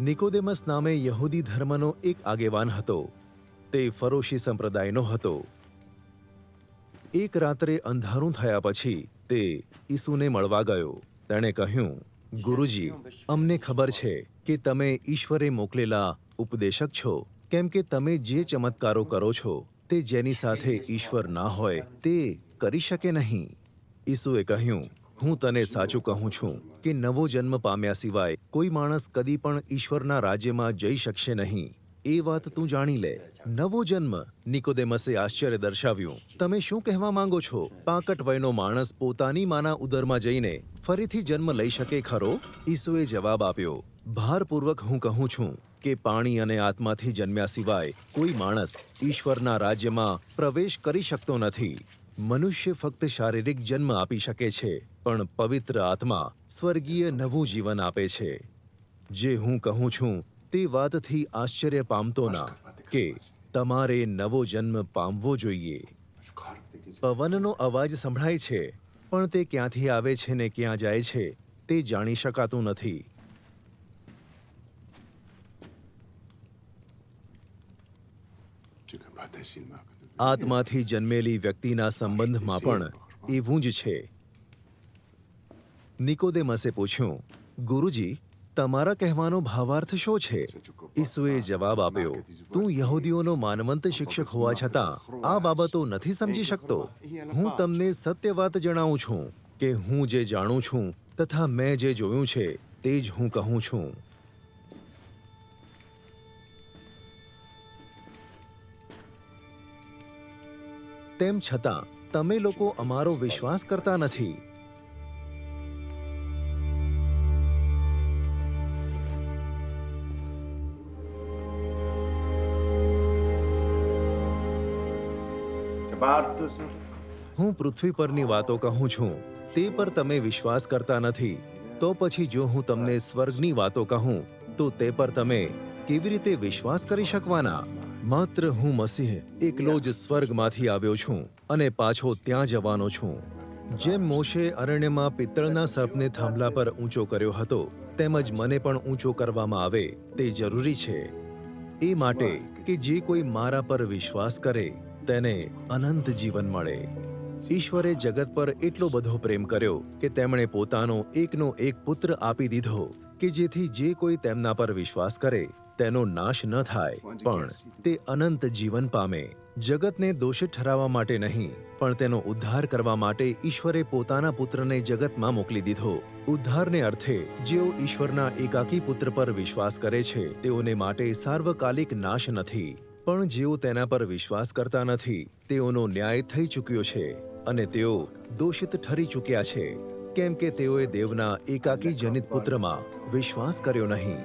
Nicodemus નામે યહૂદી ધર્મનો એક આગેવાન હતો. તે ફરોશી સંપ્રદાયનો હતો. એક રાત્રે અંધારું થયા પછી તે ઈસુને મળવા ગયો. તેણે કહ્યું, ગુરુજી, અમને ખબર છે કે તમે ઈશ્વરે મોકલેલા ઉપદેશક છો. કેમ કે તમે જે ચમત્કારો કરો છો, તે જેની સાથે ઈશ્વર ના હોય, તે કરી શકે નહીં. ઈસુએ કહ્યું હું તને સાચું કહું છું કે નવો જન્મ પામ્યા સિવાય કોઈ માણસ કદી પણ ઈશ્વરના રાજ્યમાં જઈ શકશે નહીં. એ વાત તું જાણી લે. નવો જન્મ નિકોદેમસે આશ્ચર્ય દર્શાવ્યું. તમે શું કહેવા માંગો છો? પાકટ વયનો માણસ પોતાની માના ઉદરમાં જઈને ફરીથી જન્મ લઈ શકે ખરો? ઈસુએ જવાબ આપ્યો. ભારપૂર્વક હું કહું છું કે પાણી અને આત્માથી જન્મ્યા સિવાય કોઈ માણસ ઈશ્વરના રાજ્યમાં પ્રવેશ કરી શકતો નથી. મનુષ્ય ફક્ત શારીરિક જન્મ આપી શકે છે. પણ પવિત્ર આત્મા સ્વર્ગીય નવું જીવન આપે છે. જે હું કહું છું તે વાતથી આશ્ચર્ય પામતો ના કે તમારે નવો જન્મ પામવો જોઈએ. પવનનો અવાજ સંભળાય છે, પણ તે ક્યાંથી આવે છે ને ક્યાં જાય છે તે જાણી શકાતું નથી. આત્માથી જન્મેલી વ્યક્તિના સંબંધમાં પણ એવું જ છે. નિકોદેમસે પૂછ્યું, ગુરુજી, તમારા કહેવાનો ભાવાર્થ શો છે? ઈસુએ જવાબ આપ્યો, તું યહૂદીઓનો માનવંત શિક્ષક હોવા છતાં આ બાબતો નથી સમજી શકતો. હું તમને સત્ય વાત જણાવું છું કે હું જે જાણું છું તથા મેં જે જોયું છે તે જ હું કહું છું. તેમ છતાં, તમે લોકો અમારો વિશ્વાસ કરતા નથી. હું પૃથ્વી પરની વાતો કહું છું. તે પર તમે વિશ્વાસ કરતા નથી. તો પછી જો હું તમને સ્વર્ગની વાતો કહું, તો તે પર તમે કેવી રીતે વિશ્વાસ કરી શકવાના? માત્ર હું મસીહ એકલો જ સ્વર્ગમાંથી આવ્યો છું અને પાછો ત્યાં જવાનો છું. જેમ મોશે અરણ્યમાં પિત્તળના સર્પને થાંભલા પર ઊંચો કર્યો હતો, તેમજ મને પણ ઊંચો કરવામાં આવે, તે જરૂરી છે. એ માટે કે જે કોઈ મારા પર વિશ્વાસ કરે તેને અનંત જીવન મળે. ઈશ્વરે જગત પર એટલો બધો પ્રેમ કર્યો કે તેમણે પોતાનો એકનો એક પુત્ર આપી દીધો કે જેથી જે કોઈ તેમના પર વિશ્વાસ કરે, તેનો નાશ ન થાય. પણ તે અનંત જીવન પામે. જગતને દોષિત ઠરાવવા માટે નહીં, પણ તેનો ઉદ્ધાર કરવા માટે ઈશ્વરે પોતાના પુત્રને જગતમાં મોકલી દીધો. ઉદ્ધારને અર્થે, જેઓ ઈશ્વરના એકાકી પુત્ર પર વિશ્વાસ કરે છે, તેઓને માટે સાર્વકાલિક નાશ નથી. પણ જેઓ તેના પર વિશ્વાસ કરતા નથી, તેઓનો ન્યાય થઈ ચૂક્યો છે અને તેઓ દોષિત ઠરી ચૂક્યા છે. કેમ કે તેઓએ દેવના એકાકી જનિત પુત્રમાં વિશ્વાસ કર્યો નહીં.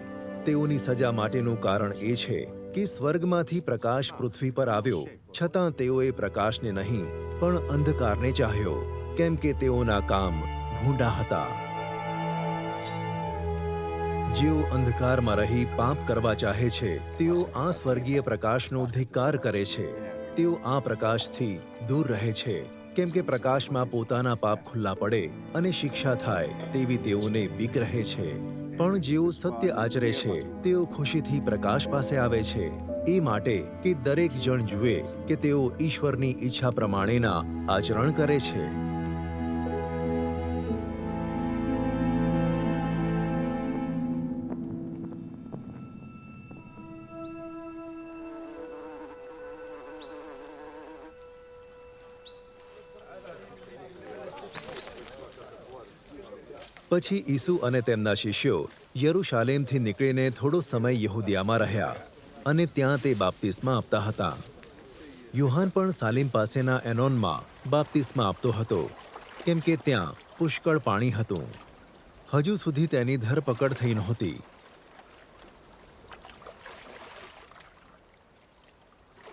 તેઓની સજા માટેનું કારણ એ છે કે સ્વર્ગમાંથી પ્રકાશ પૃથ્વી પર આવ્યો, છતાં તેઓએ પ્રકાશને નહીં, પણ અંધકારને ચાહ્યો. કેમ કે તેઓના કામ ભૂંડા હતા. જેઓ અંધકારમાં રહી પાપ કરવા ચાહે છે, તેઓ આ સ્વર્ગીય પ્રકાશનો ધિક્કાર કરે છે. તેઓ આ પ્રકાશથી દૂર રહે છે, કેમ કે પ્રકાશમાં પોતાના પાપ ખુલ્લા પડે અને શિક્ષા થાય તેવી તેઓને બીક રહે છે. પણ જેઓ સત્ય આચરે છે, તેઓ ખુશીથી પ્રકાશ પાસે આવે છે. એ માટે કે દરેક જણ જુએ કે તેઓ ઈશ્વરની ઈચ્છા પ્રમાણેના આચરણ કરે છે. પછી ઈસુ અને તેમના શિષ્યો યરુશાલેમથી નીકળીને થોડો સમય યહૂદિયામાં રહ્યા અને ત્યાં તે બાપ્તિસ્મા આપતા હતા. યુહાન પણ સાલિમ પાસેના એનોનમાં બાપ્તિસ્મા આપતો હતો, કેમ કે ત્યાં પુષ્કળ પાણી હતું. હજુ સુધી તેની ધરપકડ થઈ નહોતી.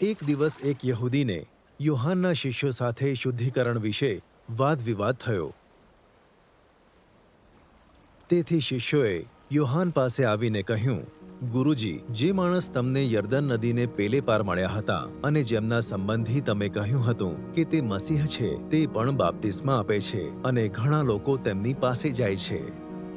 એક દિવસ એક યહૂદીને યુહાનના શિષ્યો સાથે શુદ્ધિકરણ વિશે વાદ વિવાદ થયો. તેથી શિષ્યોએ યોહાન પાસે આવીને કહ્યું, ગુરુજી, જે માણસ તમને યર્દન નદીને પેલે પાર મળ્યા હતા અને જેમના સંબંધી તમે કહ્યું હતું કે તે મસીહ છે, તે પણ બાપ્તિસ્મા આપે છે અને ઘણા લોકો તેમની પાસે જાય છે.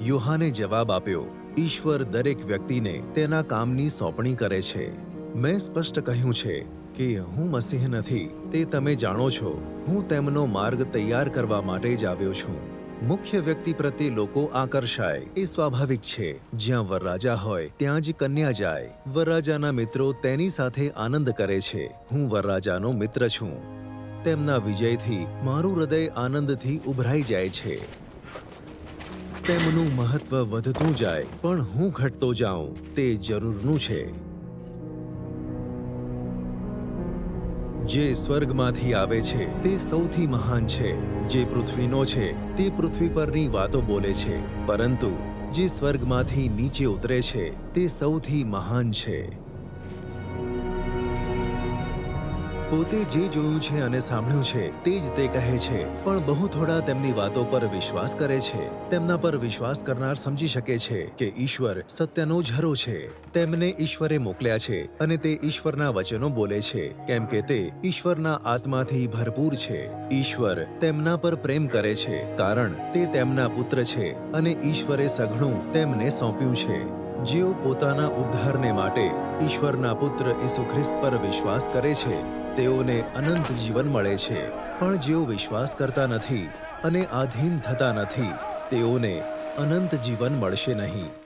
યુહાને જવાબ આપ્યો, ઈશ્વર દરેક વ્યક્તિને તેના કામની સોંપણી કરે છે. મેં સ્પષ્ટ કહ્યું છે કે હું મસીહ નથી, તે તમે જાણો છો. હું તેમનો માર્ગ તૈયાર કરવા માટે જ આવ્યો છું. મુખ્ય વ્યક્તિ પ્રત્યે લોકો આકર્ષાય. એ સ્વાભાવિક છે. જ્યાં વરરાજા હોય, ત્યાં જ કન્યા જાય. વરરાજાના મિત્રો તેની સાથે આનંદ કરે છે. હું વરરાજાનો મિત્ર છું. તેમના વિજયથી, મારું હૃદય આનંદથી ઉભરાઈ જાય છે. તેમનું મહત્વ વધતું જાય, પણ હું ઘટતો જાઉં, તે જરૂરનું છે. જે સ્વર્ગમાંથી આવે છે, તે સૌથી મહાન છે. જે પૃથ્વીનો છે, તે પૃથ્વી પરની વાતો બોલે છે. પરંતુ જે સ્વર્ગમાંથી નીચે ઉતરે છે, તે સૌથી મહાન છે. પોતે જે જોયું છે અને સાંભળ્યું છે તે જ તે કહે છે. પણ બહુ થોડા તેમની વાતો પર વિશ્વાસ કરે છે. તેમના પર વિશ્વાસ કરનાર સમજી શકે છે કે ઈશ્વર સત્યનો ઝરો છે. તેમને ઈશ્વરે મોકલ્યા છે અને તે ઈશ્વરના વચનો બોલે છે. કેમ કે તે ઈશ્વરના આત્માથી ભરપૂર છે. ઈશ્વર તેમના પર પ્રેમ કરે છે કારણ તે તેમના પુત્ર છે અને ઈશ્વરે સઘળું તેમને સોંપ્યું છે. જેઓ પોતાના ઉદ્ધારને માટે ઈશ્વરના પુત્ર ઈસુ ખ્રિસ્ત પર વિશ્વાસ કરે છે, તેઓને અનંત જીવન મળે છે. પણ જેઓ વિશ્વાસ કરતા નથી અને આધીન થતા નથી, તેઓને અનંત જીવન મળશે નહીં.